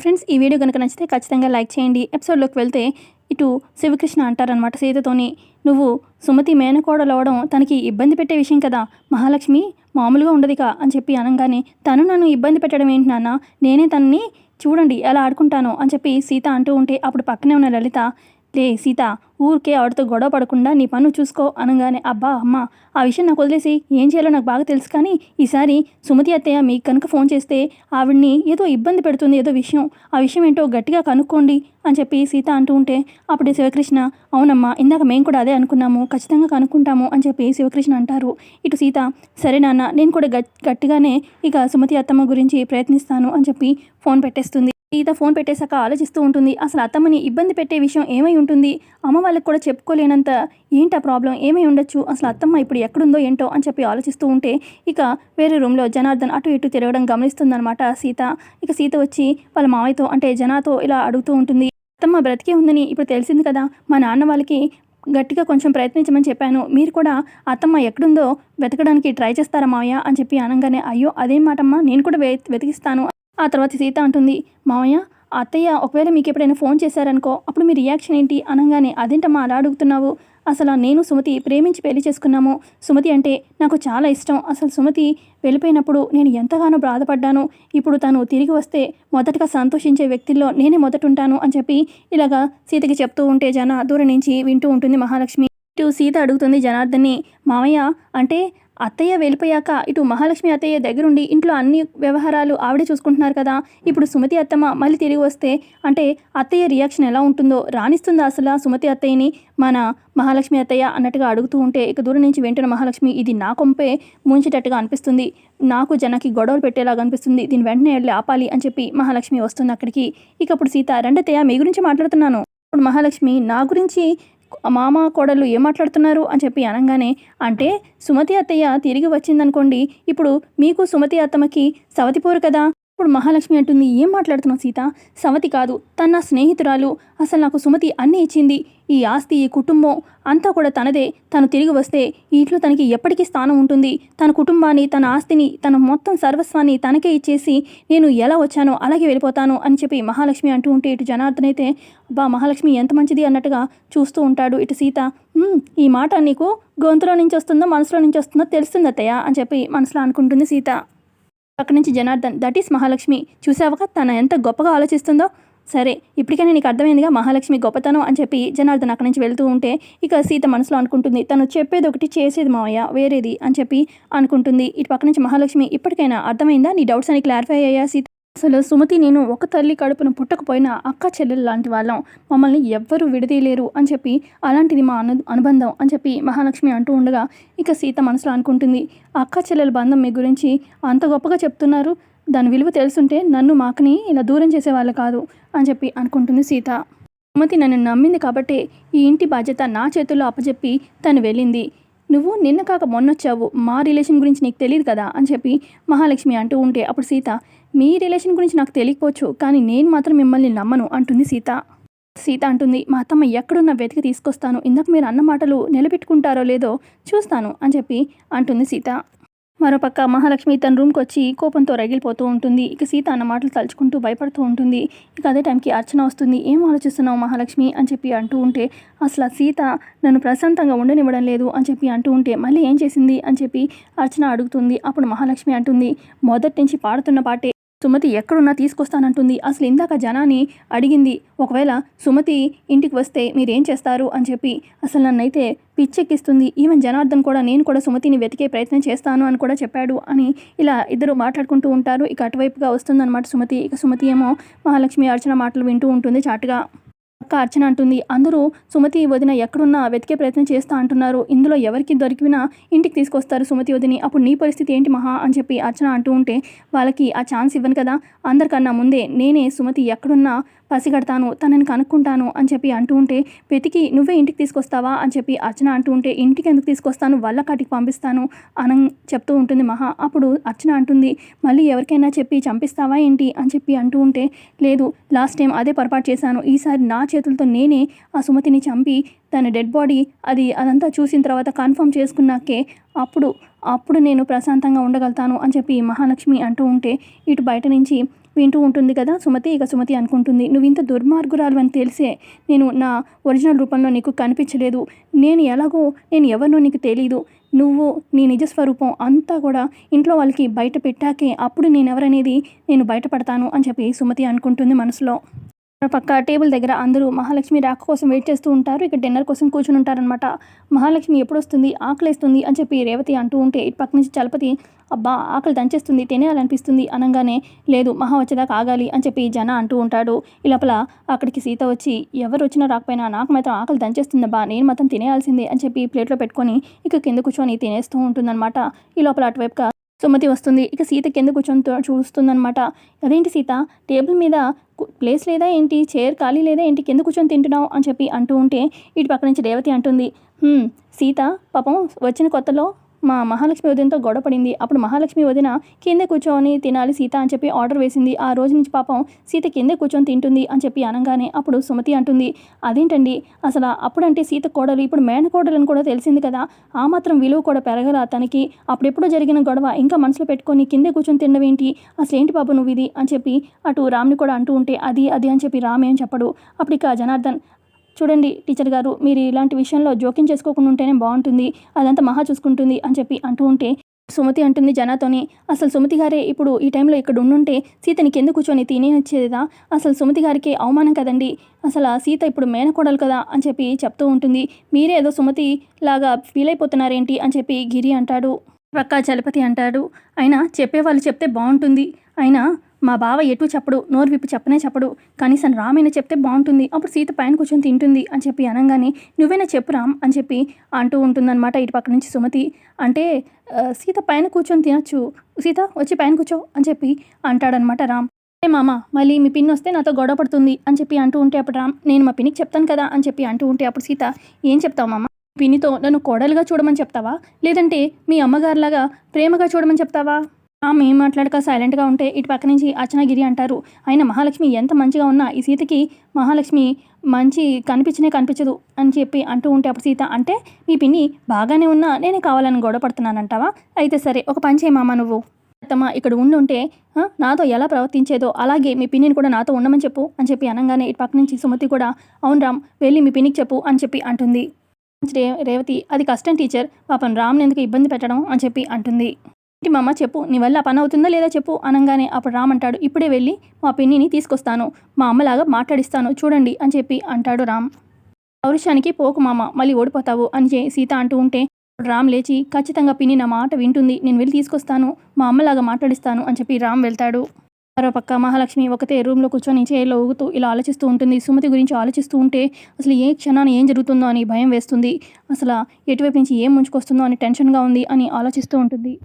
Friends ఈ video కనుక నచ్చితే ఖచ్చితంగా లైక్ చేయండి. ఎపిసోడ్లోకి వెళ్తే ఇటు శివకృష్ణ అంటారనమాట సీతతోని. నువ్వు సుమతి మేనకోడలు అవడం తనకి ఇబ్బంది పెట్టే విషయం కదా? మహాలక్ష్మి మామూలుగా ఉండదుక అని చెప్పి అనగానే తను నన్ను ఇబ్బంది పెట్టడం ఏంటి నాన్న? నేనే తనని చూడండి ఎలా ఆడుకుంటాను అని చెప్పి సీత అంటూ ఉంటే అప్పుడు పక్కనే ఉన్న లలిత లే సీత ఊరికే ఆవిడతో గొడవ పడకుండా నీ పన్ను చూసుకో అనగానే అబ్బా అమ్మ ఆ విషయం నాకు వదిలేసి ఏం చేయాలో నాకు బాగా తెలుసు కానీ ఈసారి సుమతి అత్తయ్య మీకు కనుక ఫోన్ చేస్తే ఆవిడ్ని ఏదో ఇబ్బంది పెడుతుంది ఏదో విషయం. ఆ విషయం ఏంటో గట్టిగా కనుక్కోండి అని చెప్పి సీత అంటూ ఉంటే అప్పుడు శివకృష్ణ అవునమ్మా ఇందాక మేము కూడా అదే అనుకున్నాము ఖచ్చితంగా కనుక్కుంటాము అని చెప్పి శివకృష్ణ అంటారు. ఇటు సీత సరే నాన్న నేను కూడా గట్టిగానే ఇక సుమతి అత్తమ్మ గురించి ప్రయత్నిస్తాను అని చెప్పి ఫోన్ పెట్టేస్తుంది. సీత ఫోన్ పెట్టేశాక ఆలోచిస్తూ ఉంటుంది అసలు అత్తమ్మని ఇబ్బంది పెట్టే విషయం ఏమై ఉంటుంది? అమ్మ వాళ్ళకి కూడా చెప్పుకోలేనంత ఏంటి ఆ ప్రాబ్లం ఏమై ఉండొచ్చు? అసలు అత్తమ్మ ఇప్పుడు ఎక్కడుందో ఏంటో అని చెప్పి ఆలోచిస్తూ ఉంటే ఇక వేరే రూమ్లో జనార్దన్ అటు ఇటు తిరగడం గమనిస్తుందనమాట సీత. ఇక సీత వచ్చి వాళ్ళ మావయ్యతో అంటే జనాతో ఇలా అడుగుతూ ఉంటుంది అత్తమ్మ బ్రతికే ఉందని ఇప్పుడు తెలిసింది కదా? మా నాన్న వాళ్ళకి గట్టిగా కొంచెం ప్రయత్నించమని చెప్పాను. మీరు కూడా అత్తమ్మ ఎక్కడుందో వెతకడానికి ట్రై చేస్తారా మావయ్య? అని చెప్పి అనగానే అయ్యో అదేం మాటమ్మా? నేను కూడా వెతికిస్తాను. ఆ తర్వాత సీత అంటుంది మావయ్య అత్తయ్య ఒకవేళ మీకు ఎప్పుడైనా ఫోన్ చేశారనుకో అప్పుడు మీ రియాక్షన్ ఏంటి? అనగానే అదేంటమ్మా అలా అడుగుతున్నావు? అసలు నేను సుమతి ప్రేమించి పెళ్ళి చేసుకున్నాము. సుమతి అంటే నాకు చాలా ఇష్టం. అసలు సుమతి వెళ్ళిపోయినప్పుడు నేను ఎంతగానో బాధపడ్డాను. ఇప్పుడు తను తిరిగి వస్తే మొదటగా సంతోషించే వ్యక్తుల్లో నేనే మొదటుంటాను అని చెప్పి ఇలాగా సీతకి చెప్తూ ఉంటే జన దూరం నుంచి వింటూ ఉంటుంది మహాలక్ష్మి. ఇటు సీత అడుగుతుంది జనార్దన్ని మావయ్య అంటే అత్తయ్య వెళ్ళిపోయాక ఇటు మహాలక్ష్మి అత్తయ్య దగ్గరుండి ఇంట్లో అన్ని వ్యవహారాలు ఆవిడే చూసుకుంటున్నారు కదా. ఇప్పుడు సుమతి అత్తమ్మ మళ్ళీ తిరిగి వస్తే అంటే అత్తయ్య రియాక్షన్ ఎలా ఉంటుందో రాణిస్తుందా అసలు సుమతి అత్తయ్యని? మన మహాలక్ష్మి అత్తయ్య అన్నట్టుగా అడుగుతూ ఉంటే ఇక దూరం నుంచి వెంటనే మహాలక్ష్మి ఇది నా కొంపే ముంచేటట్టుగా అనిపిస్తుంది. నాకు జనకి గొడవలు పెట్టేలాగా అనిపిస్తుంది. దీని వెంటనే వెళ్ళి ఆపాలి అని చెప్పి మహాలక్ష్మి వస్తుంది అక్కడికి. ఇక అప్పుడు సీత రెండతయ్య మీ గురించి మాట్లాడుతున్నాను. ఇప్పుడు మహాలక్ష్మి నా గురించి మామ కోడలు ఏం మాట్లాడుతున్నారు అని చెప్పి అనగానే అంటే సుమతి అత్తయ్య తిరిగి వచ్చిందనుకోండి ఇప్పుడు మీకు సుమతి అత్తమ్మకి సవతిపోరు కదా? ఇప్పుడు మహాలక్ష్మి అంటుంది ఏం మాట్లాడుతున్నావు సీత? సవతి కాదు తన స్నేహితురాలు. అసలు నాకు సుమతి అన్నీ ఇచ్చింది. ఈ ఆస్తి ఈ కుటుంబం అంతా కూడా తనదే. తను తిరిగి వస్తే ఈ ఇంట్లో తనకి ఎప్పటికీ స్థానం ఉంటుంది. తన కుటుంబాన్ని తన ఆస్తిని తన మొత్తం సర్వస్వాన్ని తనకే ఇచ్చేసి నేను ఎలా వచ్చానో అలాగే వెళ్ళిపోతాను అని చెప్పి మహాలక్ష్మి అంటూ ఉంటే ఇటు జనార్దన్ అయితే బా మహాలక్ష్మి ఎంత మంచిది అన్నట్టుగా చూస్తూ ఉంటాడు ఇటు సీత. ఈ మాట నీకు గొంతులో నుంచి వస్తుందో మనసులో నుంచి వస్తుందో తెలుస్తుంది అత్తయ్య అని చెప్పి మనసులో అనుకుంటుంది సీత. అక్కడి నుంచి జనార్దన్ దట్ ఈస్ మహాలక్ష్మి. చూసావుగా తన ఎంత గొప్పగా ఆలోచిస్తుందో? సరే ఇప్పటికైనా నీకు అర్థమైందిగా మహాలక్ష్మి గొప్పతనం? అని చెప్పి జనార్దన్ అక్కడి నుంచి వెళ్తూ ఉంటే ఇక సీత మనసులో అనుకుంటుంది తను చెప్పేది ఒకటి చేసేది మావయ్య వేరేది అని చెప్పి అనుకుంటుంది. ఇటు పక్క నుంచి మహాలక్ష్మి ఇప్పటికైనా అర్థమైందా? నీ డౌట్స్ అని క్లారిఫై అయ్యా సీత? అసలు సుమతి నేను ఒక తల్లి కడుపును పుట్టకపోయినా అక్క చెల్లెలు లాంటి వాళ్ళం. మమ్మల్ని ఎవ్వరూ విడదీయలేరు అని చెప్పి అలాంటిది మా అను అనుబంధం అని చెప్పి మహాలక్ష్మి అంటూ ఉండగా ఇక సీత మనసులో అనుకుంటుంది. అక్క చెల్లెల బంధం మీ గురించి అంత గొప్పగా చెప్తున్నారు. దాని విలువ తెలుసుంటే నన్ను మాకని ఇలా దూరం చేసేవాళ్ళు కాదు అని చెప్పి అనుకుంటుంది సీత. సుమతి నన్ను నమ్మింది కాబట్టి ఈ ఇంటి బాధ్యత నా చేతుల్లో అప్పచెప్పి తను వెళ్ళింది. నువ్వు నిన్న కాక మొన్నొచ్చావు. మా రిలేషన్ గురించి నీకు తెలియదు కదా అని చెప్పి మహాలక్ష్మి అంటూ ఉంటే అప్పుడు సీత మీ రిలేషన్ గురించి నాకు తెలియకపోవచ్చు కానీ నేను మాత్రం మిమ్మల్ని నమ్మను అంటుంది సీత. సీత అంటుంది మా అత్తమ్మ ఎక్కడున్న వెతికి తీసుకొస్తాను. ఇందాక మీరు అన్న మాటలు నిలబెట్టుకుంటారో లేదో చూస్తాను అని చెప్పి అంటుంది సీత. మరోపక్క మహాలక్ష్మి తన రూమ్కి వచ్చి కోపంతో రగిలిపోతూ ఉంటుంది. ఇక సీత అన్న మాటలు తలుచుకుంటూ భయపడుతూ ఉంటుంది. ఇక అదే టైంకి అర్చన వస్తుంది. ఏం ఆలోచిస్తున్నావు మహాలక్ష్మి? అని చెప్పి అంటూ ఉంటే అసలు సీత నన్ను ప్రశాంతంగా ఉండనివ్వడం లేదు అని చెప్పి అంటూ ఉంటే మళ్ళీ ఏం చేసింది? అని చెప్పి అర్చన అడుగుతుంది. అప్పుడు మహాలక్ష్మి అంటుంది మొదటి నుంచి పాడుతున్న పాటే సుమతి ఎక్కడున్నా తీసుకొస్తానంటుంది. అసలు ఇందాక జనాన్ని అడిగింది ఒకవేళ సుమతి ఇంటికి వస్తే మీరేం చేస్తారు? అని చెప్పి. అసలు నన్నైతే పిచ్చెక్కిస్తుంది. ఈవెన్ జనార్దన్ కూడా నేను కూడా సుమతిని వెతికే ప్రయత్నం చేస్తాను అని కూడా చెప్పాడు అని ఇలా ఇద్దరు మాట్లాడుకుంటూ ఉంటారు. ఇక అటువైపుగా వస్తుందన్నమాట సుమతి. ఇక సుమతి ఏమో మహాలక్ష్మి అర్చన మాటలు వింటూ ఉంటుంది చాటుగా. అక్క అర్చన అంటుంది. అందరూ సుమతి వదిన ఎక్కడున్నా వెతికే ప్రయత్నం చేస్తా అంటున్నారు. ఇందులో ఎవరికి దొరికినా ఇంటికి తీసుకొస్తారు సుమతి వదిని. అప్పుడు నీ పరిస్థితి ఏంటి మహా? అని చెప్పి అర్చన అంటూ ఉంటే వాళ్ళకి ఆ ఛాన్స్ ఇవ్వను కదా. అందరికన్నా ముందే నేనే సుమతి ఎక్కడున్నా పసిగడతాను తనని కనుక్కుంటాను అని చెప్పి అంటూ ఉంటే వెతికి నువ్వే ఇంటికి తీసుకొస్తావా? అని చెప్పి అర్చన అంటూ ఉంటే ఇంటికి ఎందుకు తీసుకొస్తాను? వల్ల కాటికి పంపిస్తాను అని చెప్తూ ఉంటుంది మహా. అప్పుడు అర్చన అంటుంది మళ్ళీ ఎవరికైనా చెప్పి చంపిస్తావా ఏంటి? అని చెప్పి అంటూ ఉంటే లేదు లాస్ట్ టైం అదే పొరపాటు చేశాను. ఈసారి నా చేతులతో నేనే ఆ సుమతిని చంపి తన డెడ్ బాడీ అది అదంతా చూసిన తర్వాత కన్ఫర్మ్ చేసుకున్నాకే అప్పుడు అప్పుడు నేను ప్రశాంతంగా ఉండగలుగుతాను అని చెప్పి మహాలక్ష్మి అంటూ ఉంటే ఇటు బయట నుంచి వింటూ ఉంటుంది కదా? సుమతి ఇక సుమతి అనుకుంటుంది నువ్వు ఇంత దుర్మార్గురాలు అని తెలిసే నేను నా ఒరిజినల్ రూపంలో నీకు కనిపించలేదు. నేను ఎలాగో నేను ఎవరినో నీకు తెలీదు. నువ్వు నీ నిజస్వరూపం అంతా కూడా ఇంట్లో వాళ్ళకి బయట పెట్టాకే అప్పుడు నేను ఎవరనేది నేను బయటపడతాను అని చెప్పి సుమతి అనుకుంటుంది మనసులో. పక్క టేబుల్ దగ్గర అందరూ మహాలక్ష్మి రాక కోసం వెయిట్ చేస్తూ ఉంటారు. ఇక డిన్నర్ కోసం కూర్చుని ఉంటారనమాట మహాలక్ష్మి ఎప్పుడు వస్తుంది ఆకలిస్తుంది అని చెప్పి రేవతి అంటూ ఉంటే ఇటు పక్క నుంచి చలపతి అబ్బా ఆకలి దంచేస్తుంది తినేయాలనిపిస్తుంది అనగానే లేదు మహా వచ్చేదాకా ఆగాలి అని చెప్పి జన అంటూ ఉంటాడు. ఈ లోపల అక్కడికి సీత వచ్చి ఎవరు వచ్చినా రాకపోయినా నాకు మాత్రం ఆకలి దంచేస్తుందబ్బా నేను మాత్రం తినేయాల్సిందే అని చెప్పి ప్లేట్లో పెట్టుకొని ఇక కింద కూర్చొని తినేస్తూ ఉంటుందన్నమాట. ఈ లోపల అటువైపుగా సుమతి వస్తుంది. ఇక సీత కింద కూర్చొని చూస్తుందనమాట చూస్తుందన్నమాట. అదేంటి సీత? టేబుల్ మీద ప్లేస్ లేదా ఏంటి? చైర్ ఖాళీ లేదా ఏంటి? కింద కూర్చొని తింటున్నావు అని చెప్పి అంటూ ఉంటే ఇటు పక్క నుంచి రేవతి అంటుంది. సీత పాపం వచ్చిన కొత్తలో మా మహాలక్ష్మి వదినతో గొడవ పడింది. అప్పుడు మహాలక్ష్మి వదిన కింద కూర్చొని తినాలి సీత అని చెప్పి ఆర్డర్ వేసింది. ఆ రోజు నుంచి పాపం సీత కింద కూర్చొని తింటుంది అని చెప్పి అనగానే అప్పుడు సుమతి అంటుంది అదేంటండి? అసలు అప్పుడంటే సీత కోడలు ఇప్పుడు మేనకోడలని కూడా తెలిసింది కదా. ఆ మాత్రం విలువ కూడా పెరగల తనకి. అప్పుడెప్పుడు జరిగిన గొడవ ఇంకా మనసులో పెట్టుకొని కింద కూర్చొని తినడం ఏంటి అసలు ఏంటి బాబు నువ్వు ఇది అని చెప్పి అటు రామ్ని కూడా అంటూ ఉంటే అది అది అని చెప్పి రామ్ ఏం చెప్పడు. అప్పుడు ఇక జనార్దన్ చూడండి టీచర్ గారు మీరు ఇలాంటి విషయంలో జోక్యం చేసుకోకుండా ఉంటేనే బాగుంటుంది అదంతా మహా చూసుకుంటుంది అని చెప్పి అంటూ ఉంటే సుమతి అంటుంది జనాతోని అసలు సుమతి గారే ఇప్పుడు ఈ టైంలో ఇక్కడ ఉండుంటే సీతని కింద కూర్చొని తినేయచ్చేదా అసలు సుమతి గారికి అవమానం కదండి అసలు ఆ సీత ఇప్పుడు మేనకోడలు కదా? అని చెప్పి చెప్తూ ఉంటుంది. మీరే ఏదో సుమతి లాగా ఫీల్ అయిపోతున్నారేంటి? అని చెప్పి గిరి అంటాడు. పక్క చలపతి అంటాడు. అయినా చెప్పేవాళ్ళు చెప్తే బాగుంటుంది. అయినా మా బావ ఎటు చెప్పడు నోరు విప్పి చెప్పనే చెప్పడు. కనీసం రామైనా చెప్తే బాగుంటుంది. అప్పుడు సీత పైన కూర్చొని తింటుంది అని చెప్పి అనగానే నువ్వైనా చెప్పు రామ్ అని చెప్పి అంటూ ఉంటుందన్నమాట ఇటు పక్క నుంచి సుమతి. అంటే సీత పైన కూర్చొని తినొచ్చు. సీత వచ్చి పైన కూర్చో అని చెప్పి అంటాడనమాట రామ్. ఏ మామ మళ్ళీ మీ పిన్ వస్తే నాతో గొడవ పడుతుంది అని చెప్పి అంటూ ఉంటే అప్పుడు రామ్ నేను మా పిన్నికి చెప్తాను కదా అని చెప్పి అంటూ ఉంటే అప్పుడు సీత ఏం చెప్తావు మామ? పిన్నితో నన్ను కోడలుగా చూడమని చెప్తావా? లేదంటే మీ అమ్మగారిలాగా ప్రేమగా చూడమని చెప్తావా? ఆమె ఏం మాట్లాడక సైలెంట్గా ఉంటే ఇటు పక్క నుంచి అర్చనగిరి అంటారు. ఆయన మహాలక్ష్మి ఎంత మంచిగా ఉన్నా ఈ సీతకి మహాలక్ష్మి మంచి కనిపించనే కనిపించదు అని చెప్పి అంటూ ఉంటే అప్పుడు సీత అంటే మీ పిన్ని బాగానే ఉన్నా నేనే కావాలని గొడవ పడుతున్నానంటావా? అయితే సరే ఒక పని చేయమామా నువ్వు. అత్తమ్మ ఇక్కడ ఉండుంటే నాతో ఎలా ప్రవర్తించేదో అలాగే మీ పిన్నిని కూడా నాతో ఉండమని చెప్పు అని చెప్పి అనగానే ఇటు పక్క నుంచి సుమతి కూడా అవును రామ్ వెళ్ళి మీ పిన్నికి చెప్పు అని చెప్పి అంటుంది. రే రేవతి అది కష్టం టీచర్. పాపం రామ్ని ఎందుకు ఇబ్బంది పెట్టడం? అని చెప్పి అంటుంది. ఏంటి మామ? చెప్పు. నీ వల్ల పని అవుతుందా లేదా చెప్పు అనగానే అప్పుడు రామ్ అంటాడు. ఇప్పుడే వెళ్ళి మా పిన్నిని తీసుకొస్తాను. మా అమ్మలాగా మాట్లాడిస్తాను. చూడండి అని చెప్పి అంటాడు రామ్. పౌరుషానికి పోకు మామ. మళ్ళీ ఓడిపోతావు అని చే- సీత అంటూ ఉంటే రామ్ లేచి ఖచ్చితంగా పిన్ని నా మాట వింటుంది. నేను వెళ్ళి తీసుకొస్తాను. మా అమ్మలాగా మాట్లాడిస్తాను అని చెప్పి రామ్ వెళ్తాడు. మరోపక్క మహాలక్ష్మి ఒకతే రూమ్లో కూర్చొని చైర్లో ఊగుతూ ఇలా ఆలోచిస్తూ ఉంటుంది. సుమతి గురించి ఆలోచిస్తూ ఉంటే అసలు ఏ క్షణాన్ని ఏం జరుగుతుందో అని భయం వేస్తుంది. అసలు ఎటువైపు నుంచి ఏం ముంచుకొస్తుందో అని టెన్షన్గా ఉంది అని ఆలోచిస్తూ ఉంటుంది.